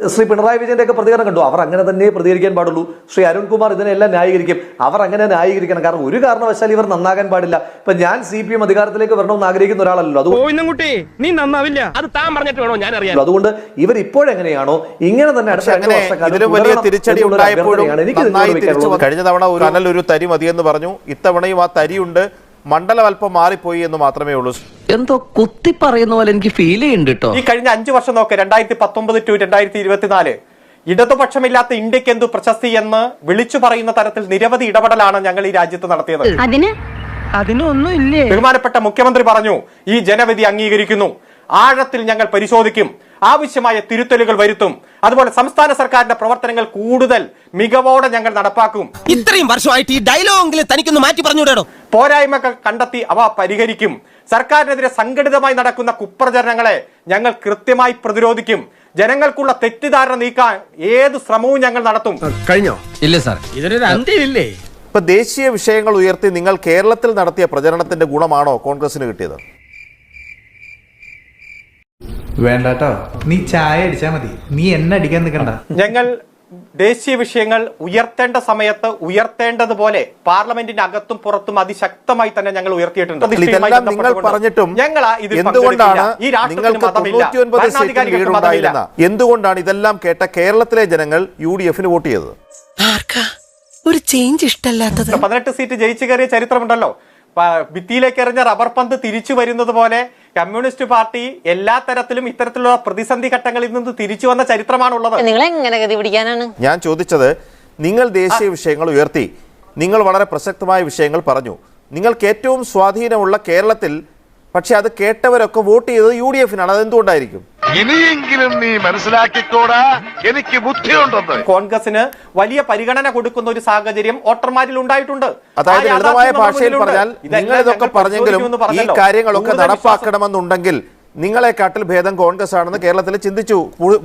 ശ്രീ പിണറായി വിജയന്റെ ഒക്കെ പ്രതികരണം കണ്ടു. അവർ അങ്ങനെ തന്നെ പ്രതികരിക്കാൻ പാടുള്ളൂ. ശ്രീ അരുൺകുമാർ ഇതിനെല്ലാം ന്യായീകരിക്കും. അവർ അങ്ങനെ ന്യായീകരിക്കണം. കാരണം ഒരു കാരണവശാൽ ഇവർ നന്നാകാൻ പാടില്ല. ഇപ്പൊ ഞാൻ സി പി എം അധികാരത്തിലേക്ക് വരണമെന്ന് ആഗ്രഹിക്കുന്ന ഒരാളല്ലോ അത് നീ നന്നാവില്ല. അത് താൻ പറഞ്ഞിട്ട് വേണോ? ഞാൻ അറിയാം അതുകൊണ്ട് ഇവർ ഇപ്പോഴെങ്ങനെയാണോ ഇങ്ങനെ തന്നെ അടുത്ത. കഴിഞ്ഞ തവണ ഒരു അനൽ ഒരു തരി മതിയെന്ന് പറഞ്ഞു. ഇത്തവണയും ആ തരിയുണ്ട്. മണ്ഡലം അല്പം മാറിപ്പോയി എന്ന് മാത്രമേ ഉള്ളൂ. എന്തോ കുത്തി പറയുന്ന പോലെ എനിക്ക് ഫീൽ ചെയ്യുന്നുണ്ട് കേട്ടോ ഈ കഴിഞ്ഞ അഞ്ചു വർഷം നോക്ക് രണ്ടായിരത്തി പത്തൊമ്പത് ടു രണ്ടായിരത്തി ഇരുപത്തിനാല് ഇടതുപക്ഷമില്ലാത്ത ഇന്ത്യയ്ക്ക് എന്തു പ്രശസ്തി എന്ന് വിളിച്ചു പറയുന്ന തരത്തിൽ നിരവധി ഇടപെടലാണ് ഞങ്ങൾ ഈ രാജ്യത്ത് നടത്തിയത്. അതിന്? അതിനൊന്നും ഇല്ലേ? ബഹുമാനപ്പെട്ട മുഖ്യമന്ത്രി പറഞ്ഞു ഈ ജനവിധി അംഗീകരിക്കുന്നു. ആഴത്തിൽ ഞങ്ങൾ പരിശോധിക്കും. ആവശ്യമായ തിരുത്തലുകൾ വരുത്തും. അതുപോലെ സംസ്ഥാന സർക്കാരിന്റെ പ്രവർത്തനങ്ങൾ കൂടുതൽ മികവോടെ ഞങ്ങൾ നടപ്പാക്കും. ഇത്രയും വർഷമായിട്ട് ഈ ഡയലോഗെങ്കിലും തനിക്കൊന്ന് മാറ്റി പറഞ്ഞുകൂടോ പോരായ്മകൾ കണ്ടെത്തി അവ പരിഹരിക്കും. സർക്കാരിനെതിരെ സംഘടിതമായി നടക്കുന്ന കുപ്രചരണങ്ങളെ ഞങ്ങൾ കൃത്യമായി പ്രതിരോധിക്കും. ജനങ്ങൾക്കുള്ള തെറ്റിദ്ധാരണ നീക്കാൻ ഏത് ശ്രമവും ഞങ്ങൾ നടത്തും. കഴിഞ്ഞോ? ഇല്ല സാർ. ഇതിനൊരു അന്ത്യമില്ലേ ഇപ്പൊ ദേശീയ വിഷയങ്ങൾ ഉയർത്തി നിങ്ങൾ കേരളത്തിൽ നടത്തിയ പ്രചരണത്തിന്റെ ഗുണമാണോ കോൺഗ്രസിന് കിട്ടിയത്? വേണ്ടാട്ടോ. നീ ചായ അടിച്ചാ മതി. നീ എന്നെ അടിക്കാൻ നിൽക്കണ്ട ഞങ്ങൾ ദേശീയ വിഷയങ്ങൾ ഉയർത്തേണ്ട സമയത്ത് ഉയർത്തേണ്ടതുപോലെ പാർലമെന്റിന്റെ അകത്തും പുറത്തും അതിശക്തമായി തന്നെ ഞങ്ങൾ ഉയർത്തിയിട്ടുണ്ട്. ഇതെല്ലാം നിങ്ങൾ പറഞ്ഞിട്ടും ഞങ്ങൾ എന്തുകൊണ്ടാണ് നിങ്ങൾക്ക് എന്തുകൊണ്ടാണ് ഇതെല്ലാം കേട്ട കേരളത്തിലെ ജനങ്ങൾ യു ഡി എഫിന് വോട്ട് ചെയ്തത്? ഒരു ചേഞ്ച് ഇഷ്ടമല്ലാത്തത്. പതിനെട്ട് സീറ്റ് ജയിച്ചു കയറിയ ചരിത്രമുണ്ടല്ലോ. ഭിത്തിയിലേക്ക് എറിഞ്ഞ റബ്ബർ പന്ത് തിരിച്ചു വരുന്നത് പോലെ കമ്മ്യൂണിസ്റ്റ് പാർട്ടി എല്ലാ തരത്തിലും ഇത്തരത്തിലുള്ള പ്രതിസന്ധി ഘട്ടങ്ങളിൽ നിന്ന് തിരിച്ചു വന്ന ചരിത്രമാണുള്ളത്. നിങ്ങൾ എങ്ങനെ ഗതി പിടിക്കാനാണ്? ഞാൻ ചോദിച്ചത് നിങ്ങൾ ദേശീയ വിഷയങ്ങൾ ഉയർത്തി നിങ്ങൾ വളരെ പ്രസക്തമായ വിഷയങ്ങൾ പറഞ്ഞു. നിങ്ങൾക്ക് ഏറ്റവും സ്വാധീനമുള്ള കേരളത്തിൽ പക്ഷെ അത് കേട്ടവരൊക്കെ വോട്ട് ചെയ്തത് യു ഡി എഫിനാണ്. അത് എന്തുകൊണ്ടായിരിക്കും ഇനിയെങ്കിലും നീ മനസ്സിലാക്കിക്കോടാ. എനിക്ക് ബുദ്ധിയുണ്ടെന്ന്. കോൺഗ്രസിന് വലിയ പരിഗണന കൊടുക്കുന്ന ഒരു സാഹചര്യം വോട്ടർമാരിൽ ഉണ്ടായിട്ടുണ്ട്. അതായത് ലളിതമായ ഭാഷയിൽ പറഞ്ഞാൽ നിങ്ങൾ ഇതൊക്കെ പറഞ്ഞെങ്കിലും ഈ. കാര്യങ്ങളൊക്കെ നടപ്പാക്കണമെന്നുണ്ടെങ്കിൽ നിങ്ങളെ കാട്ടിൽ നിങ്ങളെക്കാട്ടിൽ ഭേദം കോൺഗ്രസ് ആണെന്ന് കേരളത്തിൽ ചിന്തിച്ചു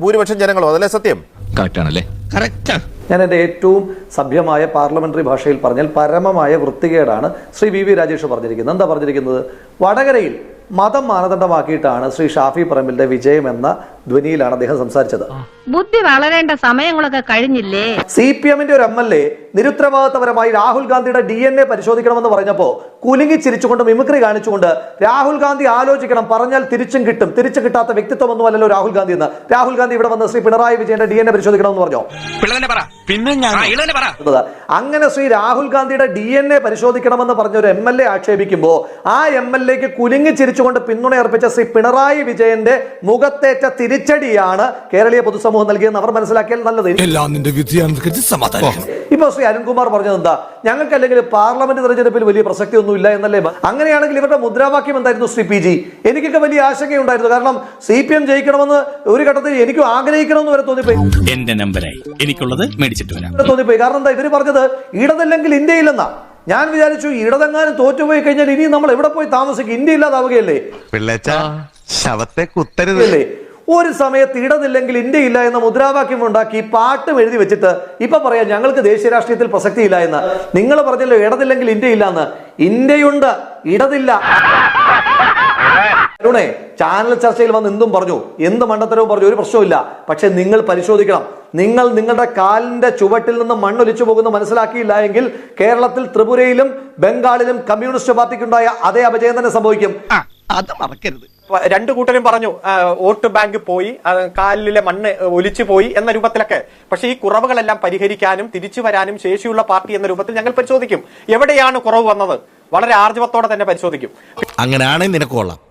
ഭൂരിപക്ഷം ജനങ്ങളോ? അതല്ലേ സത്യം? കറക്റ്റ് ആണല്ലേ കറക്റ്റാ. ഞാൻ എന്റെ ഏറ്റവും സഭ്യമായ പാർലമെന്ററി ഭാഷയിൽ പറഞ്ഞാൽ പരമമായ വൃത്തികേടാണ് ശ്രീ വി വി രാജേഷ് പറഞ്ഞിരിക്കുന്നത്. എന്താ പറഞ്ഞിരിക്കുന്നത്? വടകരയിൽ മതം മാനദണ്ഡമാക്കിയിട്ടാണ് ശ്രീ ഷാഫി പറമ്പിലിന്റെ വിജയം എന്ന ധ്വനിയിലാണ് അദ്ദേഹം സംസാരിച്ചത്. ബുദ്ധി വളരേണ്ട സമയങ്ങളൊക്കെ കഴിഞ്ഞില്ലേ? സി പി എമ്മിന്റെ ഒരു എം എൽ എ നിരുത്തരവാദിത്തപരമായി രാഹുൽ ഗാന്ധിയുടെ ഡി എൻ എ പരിശോധിക്കണമെന്ന് പറഞ്ഞപ്പോ കുലുങ്ങി ചിരിച്ചുകൊണ്ട് മിമിക്രി കാണിച്ചുകൊണ്ട് രാഹുൽ ഗാന്ധി ആലോചിക്കണം പറഞ്ഞാൽ തിരിച്ചും കിട്ടും. തിരിച്ചു കിട്ടാത്ത വ്യക്തിത്വം ഒന്നുമല്ലല്ലോ രാഹുൽ ഗാന്ധി എന്ന്. രാഹുൽ ഗാന്ധി ഇവിടെ വന്ന് ശ്രീ പിണറായി വിജയന്റെ ഡി എൻ എ പരിശോധിക്കണമെന്ന് പറഞ്ഞോ? പിന്നെ അങ്ങനെ ശ്രീ രാഹുൽ ഗാന്ധിയുടെ ഡി എൻ എ പരിശോധിക്കണമെന്ന് പറഞ്ഞ ഒരു എം എൽ എ ആക്ഷേപിക്കുമ്പോൾ ആ എം എൽ എക്ക് കുലുങ്ങി ചിരിച്ചുകൊണ്ട് പിന്തുണയർപ്പിച്ച ശ്രീ പിണറായി വിജയന്റെ മുഖത്തേറ്റ തിരിച്ചടിയാണ് കേരളീയ പൊതുസമൂഹം നൽകിയെന്ന് അവർ മനസ്സിലാക്കിയാൽ നല്ലത്. എല്ലാം നിന്റെ വിധിയാണെന്ന് സമാധാനം ഇപ്പൊ ശ്രീ അരുൺകുമാർ പറഞ്ഞത് എന്താ? ഞങ്ങൾക്ക് അല്ലെങ്കിൽ പാർലമെന്റ് തെരഞ്ഞെടുപ്പിൽ വലിയ പ്രസക്തി ഒന്നും ഇല്ല എന്നല്ലേ അങ്ങനെയാണെങ്കിൽ ഇവരുടെ മുദ്രാവാക്യം എന്തായിരുന്നു ശ്രീ പി ജി? എനിക്കൊക്കെ വലിയ ആശങ്കയുണ്ടായിരുന്നു. കാരണം സി പി എം ജയിക്കണമെന്ന് ഒരു ഘട്ടത്തിൽ എനിക്കും ആഗ്രഹിക്കണമെന്ന് വരെ തോന്നിപ്പോയി. എന്റെ നമ്പറായി എനിക്കുള്ളത് മേടിച്ചിട്ട് വരാം. തോന്നിപ്പോയി. കാരണം എന്താ? ഇവർ പറഞ്ഞത് ഇടതല്ലെങ്കിൽ ഇന്ത്യയില്ലെന്നാ. ഞാൻ വിചാരിച്ചു ഇടതെങ്ങാനും തോറ്റുപോയി കഴിഞ്ഞാൽ ഇനി നമ്മൾ എവിടെ പോയി താമസിക്കും? ഇന്ത്യ ഇല്ലാതാവുകയല്ലേ? പിള്ളേച്ച ശവത്തെ കുത്തരുത്. അല്ലേ ഒരു സമയത്ത് ഇടനില്ലെങ്കിൽ ഇന്ത്യ ഇല്ല എന്ന മുദ്രാവാക്യം ഉണ്ടാക്കി പാട്ടും എഴുതി വെച്ചിട്ട് ഇപ്പൊ പറയാം ഞങ്ങൾക്ക് ദേശീയ രാഷ്ട്രീയത്തിൽ പ്രസക്തിയില്ല എന്ന്. നിങ്ങൾ പറഞ്ഞല്ലോ ഇടതില്ലെങ്കിൽ ഇന്ത്യ ഇല്ല എന്ന്. ഇന്ത്യയുണ്ട് ഇടതില്ല. അരുണേ ചാനൽ ചർച്ചയിൽ വന്ന് എന്തും പറഞ്ഞു എന്ത് മണ്ടത്തരവും പറഞ്ഞു ഒരു പ്രശ്നവുമില്ല പക്ഷെ നിങ്ങൾ പരിശോധിക്കണം. നിങ്ങൾ നിങ്ങളുടെ കാലിന്റെ ചുവട്ടിൽ നിന്ന് മണ്ണൊലിച്ചു പോകുന്ന മനസ്സിലാക്കിയില്ല എങ്കിൽ കേരളത്തിൽ ത്രിപുരയിലും ബംഗാളിലും കമ്മ്യൂണിസ്റ്റ് പാർട്ടിക്കുണ്ടായ അതേ അപജയം തന്നെ സംഭവിക്കും അത് മറക്കരുത്. രണ്ടു കൂട്ടരും പറഞ്ഞു വോട്ട് ബാങ്ക് പോയി കാലിലെ മണ്ണ് ഒലിച്ചു പോയി എന്ന രൂപത്തിലൊക്കെ. പക്ഷേ ഈ കുറവുകളെല്ലാം പരിഹരിക്കാനും തിരിച്ചു വരാനും ശേഷിയുള്ള പാർട്ടി എന്ന രൂപത്തിൽ ഞങ്ങൾ പരിശോധിക്കും. എവിടെയാണ് കുറവ് വന്നത്? വളരെ ആർജവത്തോടെ തന്നെ പരിശോധിക്കും. അങ്ങനെയാണെങ്കിൽ നിനക്ക് കൊള്ളാം.